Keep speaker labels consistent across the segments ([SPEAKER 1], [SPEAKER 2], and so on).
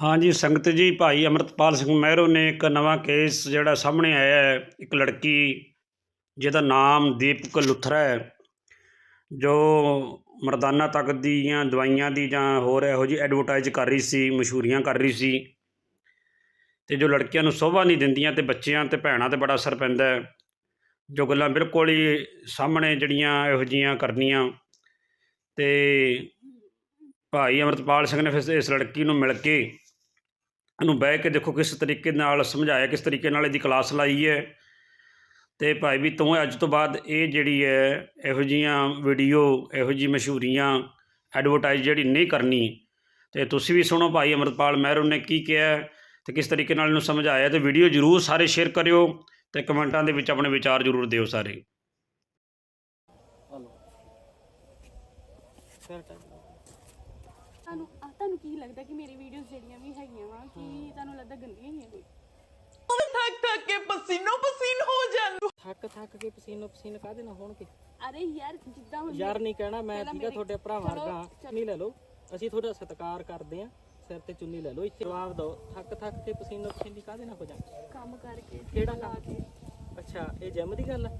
[SPEAKER 1] ਹਾਂਜੀ, ਸੰਗਤ ਜੀ, ਭਾਈ ਅਮਰਤਪਾਲ ਸਿੰਘ ਮਹਿਰੋ ਨੇ ਇੱਕ ਨਵਾਂ ਕੇਸ ਜਿਹੜਾ ਸਾਹਮਣੇ ਆਇਆ ਹੈ। ਇੱਕ ਲੜਕੀ ਜਿਹਦਾ ਨਾਮ ਦੀਪਕ ਲੁਥਰਾ ਹੈ, ਜੋ ਮਰਦਾਨਾ ਤਾਕਤ ਦੀਆਂ ਦਵਾਈਆਂ ਦੀ ਜਾਂ ਹੋਰ ਇਹੋ ਜਿਹੀ ਐਡਵਰਟਾਈਜ਼ ਕਰ ਰਹੀ ਸੀ, ਮਸ਼ਹੂਰੀਆਂ ਕਰ ਰਹੀ ਸੀ ਤੇ ਜੋ ਲੜਕੀਆਂ ਨੂੰ ਸੋਭਾ ਨਹੀਂ ਦਿੰਦੀਆਂ ਤੇ ਬੱਚਿਆਂ ਤੇ ਭੈਣਾਂ ਤੇ ਬੜਾ ਅਸਰ ਪੈਂਦਾ ਹੈ। ਜੋ ਗੱਲਾਂ ਬਿਲਕੁਲ ਹੀ ਸਾਹਮਣੇ ਜਿਹੜੀਆਂ ਇਹੋ ਜਿਹੀਆਂ ਕਰਨੀਆਂ ਤੇ ਭਾਈ ਅਮਰਤਪਾਲ ਸਿੰਘ ਨੇ ਫਿਰ ਇਸ ਲੜਕੀ ਨੂੰ ਮਿਲ ਕੇ ਇਹਨੂੰ ਬਹਿ ਕੇ ਦੇਖੋ ਕਿਸ ਤਰੀਕੇ ਨਾਲ ਸਮਝਾਇਆ, ਕਿਸ ਤਰੀਕੇ ਨਾਲ ਇਹਦੀ ਕਲਾਸ ਲਾਈ ਹੈ। ਤੇ ਭਾਈ ਵੀ ਤੂੰ ਅੱਜ ਤੋਂ ਬਾਅਦ ਇਹ ਜਿਹੜੀ ਹੈ, ਇਹੋ ਜੀਆਂ ਵੀਡੀਓ ਇਹੋ ਜੀ ਮਸ਼ਹੂਰੀਆਂ ਐਡਵਰਟਾਈਜ਼ ਜਿਹੜੀ ਨਹੀਂ ਕਰਨੀ। ਤੇ ਤੁਸੀਂ ਵੀ ਸੁਣੋ ਭਾਈ ਅਮਰਤਪਾਲ ਮਹਿਰੂ ਨੇ ਕੀ ਕਿਹਾ ਹੈ ਤੇ ਕਿਸ ਤਰੀਕੇ ਨਾਲ ਇਹਨੂੰ ਸਮਝਾਇਆ ਤੇ ਵੀਡੀਓ ਜਰੂਰ ਸਾਰੇ ਸ਼ੇਅਰ ਕਰਿਓ ਤੇ ਕਮੈਂਟਾਂ ਦੇ ਵਿੱਚ ਆਪਣੇ ਵਿਚਾਰ ਜਰੂਰ ਦਿਓ ਸਾਰੇ।
[SPEAKER 2] ਤੁਹਾਨੂੰ ਆ ਤੁਹਾਨੂੰ ਕੀ ਲੱਗਦਾ ਕਿ ਮੇਰੀ ਵੀਡੀਓਜ਼ ਜਿਹੜੀਆਂ ਵੀ ਹੈਗੀਆਂ ਵਾ ਕਿ ਤੁਹਾਨੂੰ ਲੱਗਦਾ ਗੰਦੀਆਂ ਹੀ ਆ ਕੋਈ
[SPEAKER 3] ਥੱਕ ਥੱਕ ਕੇ ਪਸੀਨੋ ਪਸੀਨ ਹੋ ਜਾਂਦੇ
[SPEAKER 4] ਥੱਕ ਥੱਕ ਕੇ ਪਸੀਨੋ ਪਸੀਨ ਕਾਹਦੇ ਨਾਲ ਹੋਣਗੇ
[SPEAKER 2] ਅਰੇ ਯਾਰ ਜਿੱਦਾਂ ਹੁਣ
[SPEAKER 4] ਯਾਰ ਨਹੀਂ ਕਹਿਣਾ ਮੈਂ
[SPEAKER 2] ਪਹਿਲਾਂ
[SPEAKER 4] ਠੀਕਾ
[SPEAKER 2] ਮੇਰੀ-
[SPEAKER 4] ਤੁਹਾਡੇ ਭਰਾਵਾਂ
[SPEAKER 2] ਚਲੋ,
[SPEAKER 4] ਵਰਗਾ
[SPEAKER 2] ਚਲੋ।
[SPEAKER 4] ਨਹੀਂ ਲੈ ਲਓ। ਅਸੀਂ ਤੁਹਾਡਾ ਸਤਿਕਾਰ ਕਰਦੇ ਆ ਸਿਰ ਤੇ ਚੁੰਨੀ ਲੈ ਲਓ। ਇੱਥੇ ਜਵਾਬ ਦਿਓ ਥੱਕ ਥੱਕ ਕੇ ਪਸੀਨੋ ਪਸੀਨੀ ਕਾਹਦੇ ਨਾਲ ਹੋ ਜਾਂਦੇ
[SPEAKER 2] ਕੰਮ ਕਰਕੇ
[SPEAKER 4] ਕਿਹੜਾ
[SPEAKER 2] ਲਾ
[SPEAKER 4] ਕੰਮ?
[SPEAKER 2] ਕੇ।
[SPEAKER 4] ਅੱਛਾ ਇਹ ਜਿਮ ਦੀ ਗੱਲ ਆ?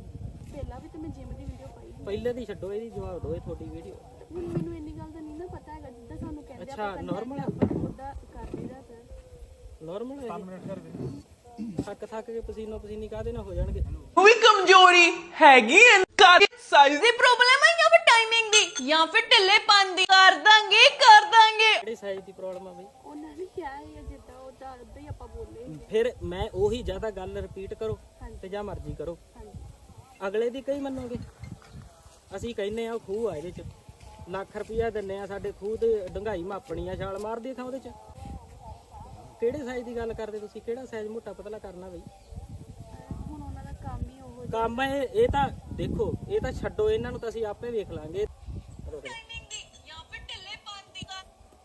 [SPEAKER 2] ਪਹਿਲਾਂ ਵੀ ਤੇ ਮੈਂ ਜਿਮ ਦੀ ਵੀਡੀਓ ਪਾਈ ਸੀ।
[SPEAKER 4] ਪਹਿਲੇ ਦੀ ਛੱਡੋ ਇਹਦੀ ਜਵਾਬ ਦਿਓ ਇਹ ਤੁਹਾਡੀ ਵੀਡੀਓ
[SPEAKER 2] ਹੁਣ ਮੈਨੂੰ ਇੰਨੀ ਗੱਲ ਦਾ ਨਹੀਂ ਨਾ ਪਤਾ ਹੈਗਾ ਜਿੱਦਾਂ ਸਾਨੂੰ ਕਹਿੰਦੇ
[SPEAKER 4] ਅੱਛਾ, normal ਆ?
[SPEAKER 2] ਉਹਦਾ ਕਰ ਲਈਦਾ ਸਰ
[SPEAKER 4] ਨਾਰਮਲ ਹੈ 5 ਮਿੰਟ ਕਰ ਦੇ। ਥੱਕ ਥੱਕ ਕੇ ਪਸੀਨੋ ਪਸੀਨੀ ਕਾਹਦੇ ਨਾਲ ਹੋ ਜਾਣਗੇ?
[SPEAKER 3] ਉਹ ਵੀ ਕਮਜ਼ੋਰੀ ਹੈਗੀ ਐ ਕਰ ਸਾਈਜ਼ ਦੀ ਪ੍ਰੋਬਲਮ ਹੈ ਜਾਂ ਫਿਰ ਟਾਈਮਿੰਗ ਦੀ? ਜਾਂ ਫਿਰ ਢਿੱਲੇ ਦੀ? ਕਰ ਦਾਂਗੇ ਕਰ ਦਾਂਗੇ।
[SPEAKER 4] ਕਿਹੜੀ ਸਾਈਜ਼ ਦੀ ਪ੍ਰੋਬਲਮ ਆ ਬਈ?
[SPEAKER 2] ਉਹਨਾਂ ਨੇ ਕਿਹਾ ਹੈ ਜਿੱਦਾਂ ਉਹਦਾ ਉਦਾਂ ਹੀ ਆਪਾਂ ਬੋਲੇ
[SPEAKER 4] ਫਿਰ ਮੈਂ ਉਹੀ ਜ਼ਿਆਦਾ ਗੱਲ ਰਿਪੀਟ ਕਰੋ। ਤੇ ਜਾਂ ਮਰਜ਼ੀ ਕਰੋ।
[SPEAKER 2] ਹਾਂਜੀ।
[SPEAKER 4] ਅਗਲੇ ਦੀ ਕਈ ਮੰਨੋਗੇ? ਅਸੀਂ ਕਹਿੰਨੇ ਆ ਉਹ ਖੂਹ ਆ ਇਹਦੇ ਚ। ਲੱਖ ਰੁਪਇਆ ਦਿੰਨੇ ਆ ਸਾਡੇ ਖੂਹ ਤੇ ਡੰਗਾਈ ਮਾਪਣੀ ਆ ਛਾਲ ਮਾਰਦੀ ਥਾਂ ਉਹਦੇ ਚ। ਕਿਹੜੇ ਸਾਈਜ਼ ਦੀ ਗੱਲ ਕਰਦੇ ਤੁਸੀਂ? ਕਿਹੜਾ ਸਾਈਜ਼ ਮੋਟਾ ਪਤਲਾ ਕਰਨਾ ਬਈ?
[SPEAKER 2] ਹੁਣ ਉਹਨਾਂ ਦਾ ਕੰਮ ਹੀ ਉਹ
[SPEAKER 4] ਕੰਮ ਇਹ ਇਹ ਤਾਂ ਦੇਖੋ ਇਹ ਤਾਂ ਛੱਡੋ ਇਹਨਾਂ ਨੂੰ ਤਾਂ ਅਸੀਂ ਆਪੇ ਵੇਖ ਲਾਂਗੇ।